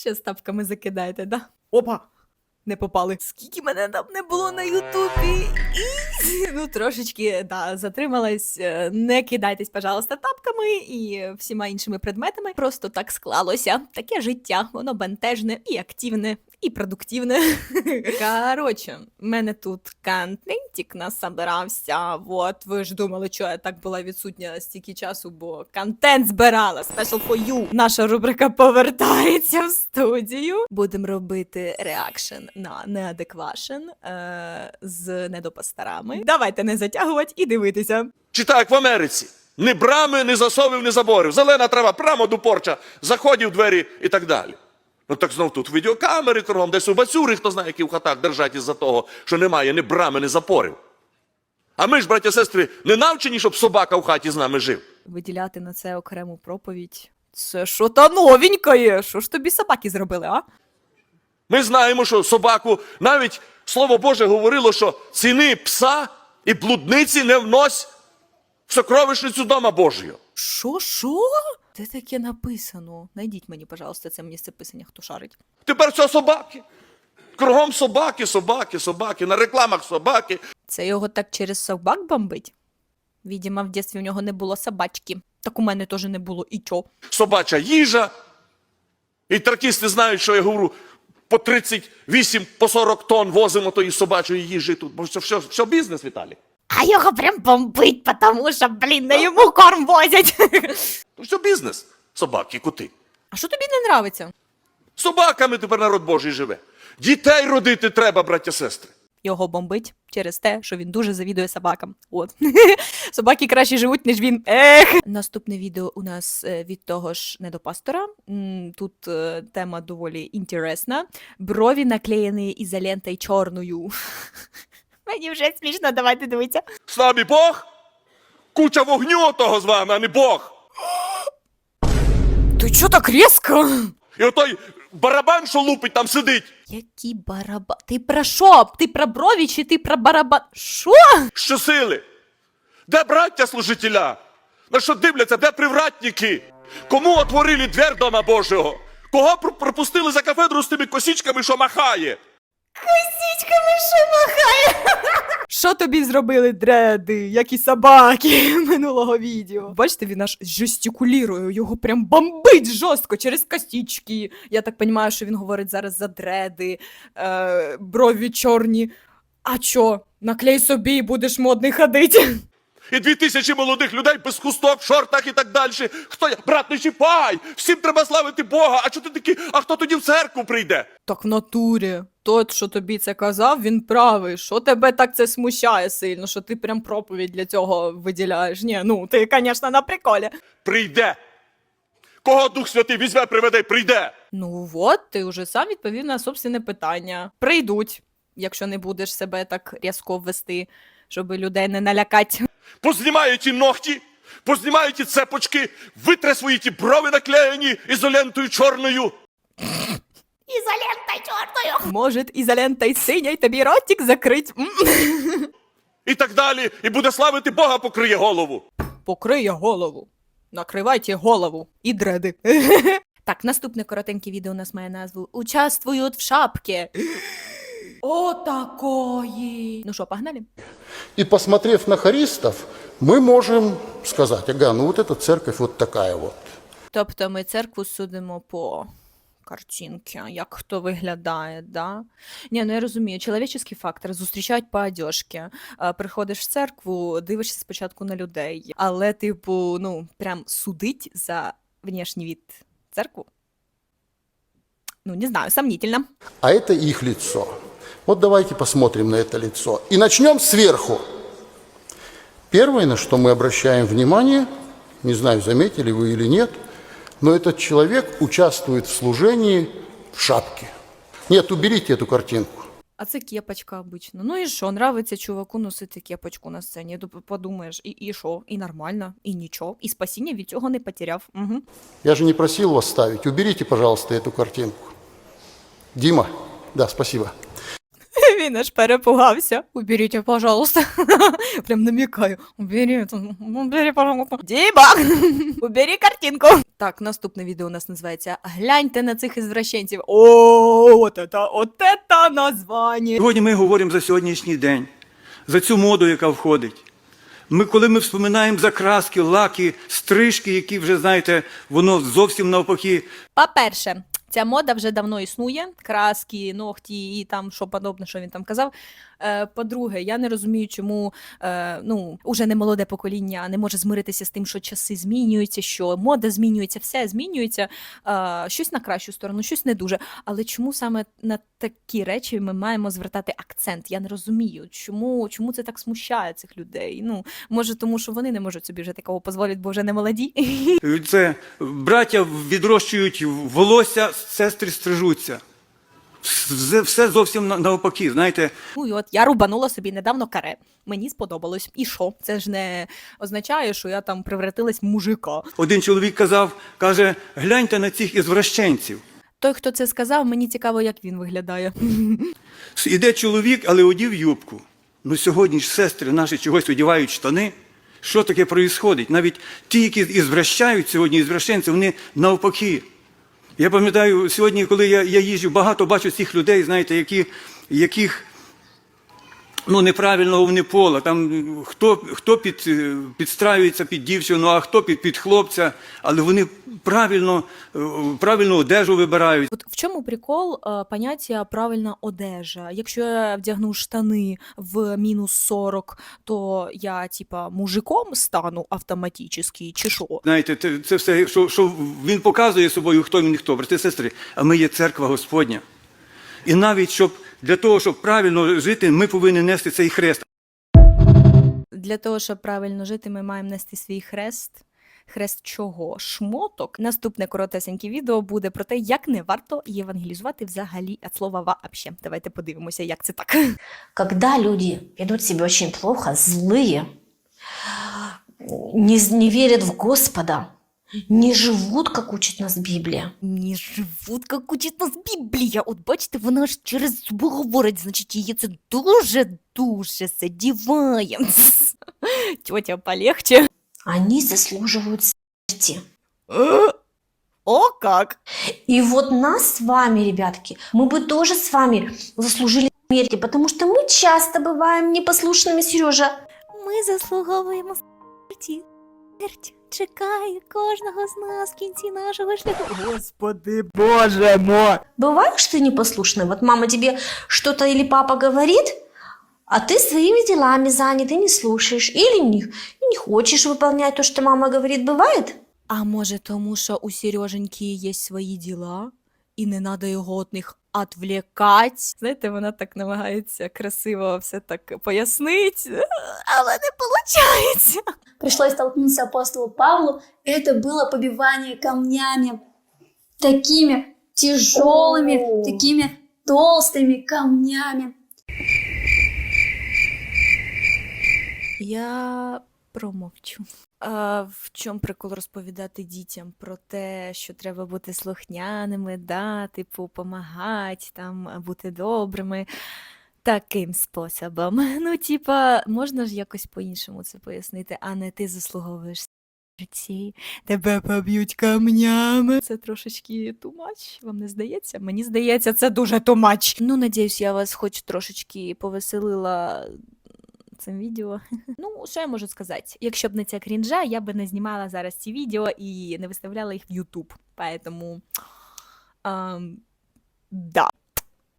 Ще ставками закидаєте, да? Опа! Не попали. Скільки мене там не було на Ютубі. І... Ну, трошечки, да, затрималась. Е, Не кидайтесь, пожалуйста, тапками і всіма іншими предметами. Просто так склалося. Таке життя, воно бентежне і активне, і продуктивне. Коротше, в мене тут контентик насобирався. Вот, ви ж думали, що я так була відсутня стільки часу, бо контент збирала. Special for you. Наша рубрика повертається в студію. Будемо робити реакшн на неадеквашн е- з недопасторами. Давайте не затягувати і дивитися. Чи так, як в Америці? Ні брами, ні засовів, ні заборів. Зелена трава прямо до порча, заходів двері і так далі. Ну так знов тут відеокамери кругом, десь у бацюри, хто знає, які в хатах держать із-за того, що немає ні брами, ні запорів. А ми ж, браття сестри, не навчені, щоб собака в хаті з нами жив. Виділяти на це окрему проповідь. Це що та новенькає? Що ж тобі собаки зробили, а? Ми знаємо, що собаку навіть Слово Боже говорило, що ціни пса і блудниці не внось в сокровищницю дома Божого. Що, що? Де таке написано? Найдіть мені, пожалуйста, це місце писання, хто шарить. Тепер це собаки. Кругом собаки, собаки, собаки, на рекламах собаки. Це його так через собак бомбить? Відімо, в дитинстві у нього не було собачки. Так у мене теж не було і чо. собача їжа. І тракісти знають, що я говорю, по 38, по 40 тонн возимо тої собачої їжі тут. Бо це все, все бізнес, Віталій. А його прям бомбить, тому що, блін, на йому корм возять. То все бізнес. Собаки, коти. А що тобі не нравиться? Собаками тепер народ Божий живе. Дітей родити треба, браття сестри. Його бомбить через те, що він дуже завідує собакам. От. Собаки краще живуть, ніж він. Ех. Наступне відео у нас е, від того ж недопастора. Тут е, тема доволі інтересна. Брові наклеєні ізолентою чорною. Мені вже смішно, давайте дивитися. З нами Бог, куча вогню того з вами, а не Бог. Ти чого так різко? І отой барабан, що лупить, там сидить. Які барабан? Ти про що? Ти про брові чи ти про барабан? Що? Що сили? Де браття служителя? На що дивляться, де привратники? Кому отворили двір дома Божого? Кого пропустили за кафедру з тими косічками, що махає? Косічками що махає? Що тобі зробили дреди, як і собаки минулого відео? Бачите, він аж жестикулірує, його прям бомбить жорстко через косічки. Я так розумію, що він говорить зараз за дреди, е, брові чорні. А чо, наклей собі і будеш модний ходити. І дві тисячі молодих людей без хусток, в шортах і так далі. Хто я? Брат, не чіпай! Всім треба славити Бога. А що ти такий? А хто тоді в церкву прийде? Так в натурі. Тот, що тобі це казав, він правий. Що тебе так це смущає сильно, що ти прям проповідь для цього виділяєш? Ні, ну ти, звісно, на приколі. Прийде. Кого Дух Святий візьме, приведе, прийде. Ну от, ти вже сам відповів на собственне питання. Прийдуть, якщо не будеш себе так різко ввести, щоб людей не налякати. Познімає ті ногті, познімає ті цепочки, витре свої ті брови наклеєні ізолентою чорною. Ізолента чортою! Може, ізолента й синя, й тобі ротик закрить. І так далі. І буде славити Бога, покриє голову. Покриє голову. Накривайте голову і дреди. Так, наступне коротеньке відео у нас має назву Участвують в шапці. О, такої. Ну що, погнали? И посмотрев на хористов, мы можем сказать, ага, ну вот эта церковь вот такая вот. Тобто ми церкву судимо по картинці, як хто виглядає, да? Ні, ну я розумію, чоловічий фактор зустрічають по одежці. А, Приходиш в церкву, дивишся спочатку на людей, але, типу, ну, прям судить за внешній від церкву. Ну, не знаю, сомнительно. А это их лицо. Вот давайте посмотрим на это лицо. И начнем сверху. Первое, на что мы обращаем внимание, не знаю, заметили вы или нет, но этот человек участвует в служении в шапке. Нет, уберите эту картинку. А це кепочка обично. Ну і що, нравиться чуваку носити кепочку на сцені. Ду- Подумаєш, і, і що, і нормально, і нічого, і спасіння від цього не потеряв. Угу. Я же не просил вас ставить. Уберите, пожалуйста, эту картинку. Дима, да, спасибо. Він аж перепугався. Уберіть, пожалуйста. Прям намікаю. Уберіть, убери, пожалуйста. Діба! Убери картинку. Так, наступне відео у нас називається Гляньте на цих ізвращенців. О, от это, от это названня. Сьогодні ми говоримо за сьогоднішній день, за цю моду, яка входить. Ми, коли ми вспоминаємо за краски, лаки, стрижки, які вже, знаєте, воно зовсім навпаки. По-перше, ця мода вже давно існує. Краски, ногті і там що подобне, що він там казав. Е, По-друге, я не розумію, чому е, ну, уже не молоде покоління не може змиритися з тим, що часи змінюються, що мода змінюється, все змінюється. Е, щось на кращу сторону, щось не дуже. Але чому саме на такі речі ми маємо звертати акцент? Я не розумію, чому, чому це так смущає цих людей. Ну, може, тому що вони не можуть собі вже такого дозволити, бо вже не молоді. Це браття відрощують волосся, сестри стрижуться. Все, зовсім на- навпаки. Знаєте, Ну і от я рубанула собі недавно каре. Мені сподобалось. І що? Це ж не означає, що я там превратилась в мужика. один чоловік казав, каже, гляньте на цих ізвращенців. Той, хто це сказав, мені цікаво, як він виглядає. Іде чоловік, але одів юбку. Ну сьогодні ж сестри наші чогось одягають штани. Що таке проїсходить? Навіть ті, які ізвращають сьогодні, ізвращенці, вони навпаки. Я пам'ятаю, сьогодні, коли я, я їжджу, багато бачу цих людей, знаєте, які, яких ну, неправильного вони пола. Там хто, хто під, е, підстраюється під дівчину, а хто під, під хлопця, але вони правильно, е, правильну одежу вибирають. От в чому прикол е, поняття правильна одежа? Якщо я вдягну штани в мінус 40, то я, типа, мужиком стану автоматично, чи що? Знаєте, це, це все, що, що він показує собою, хто він хто, брати сестри, а ми є церква Господня. І навіть щоб для того, щоб правильно жити, ми повинні нести цей хрест. Для того, щоб правильно жити, ми маємо нести свій хрест. Хрест чого? Шмоток. Наступне коротесеньке відео буде про те, як не варто євангелізувати взагалі від слова вообще. Давайте подивимося, як це так. когда люди ведут себя очень плохо, злые, не, не верят в Господа, не живут, как учит нас Библия. Не живуть, як учить нас Біблія. От бачите, вона ж через зуби говорить, значить, її це дуже-дуже задіває. Тьотя, полегче. Они заслуживают смерти. О, как! И вот нас с вами, ребятки, мы бы тоже с вами заслужили смерти, потому что мы часто бываем непослушными, Сережа. Ми заслуговуємо смерті. Смерть чекає кожного з нас в кінці нашого шляху. Господи, боже мой! Бываешь ты непослушный? Вот мама тебе что-то или папа говорит, а ты своими делами занят и не слушаешь. Или не, не хочешь выполнять то, что мама говорит. Бывает? А може, тому що у Сереженьки є свої діла, і не треба його від них відвлікати? Знаєте, вона так намагається красиво все так пояснити, але не виходить. пришлось столкнуться апостолу Павлу, это было побивание камнями. Такими тяжелыми, такими толстыми камнями. Я промовчу. А, в чому прикол розповідати дітям про те, що треба бути слухняними, да, типу, помагати, там, бути добрими. Таким способом. Ну, типа, можна ж якось по-іншому це пояснити, а не ти заслуговуєш смерті, тебе поб'ють камнями. Це трошечки тумач, вам не здається? Мені здається, це дуже тумач. Ну, надіюсь, я вас хоч трошечки повеселила цим відео. Ну, що я можу сказати? Якщо б не ця крінжа, я би не знімала зараз ці відео і не виставляла їх в YouTube. Поэтому, Um, да.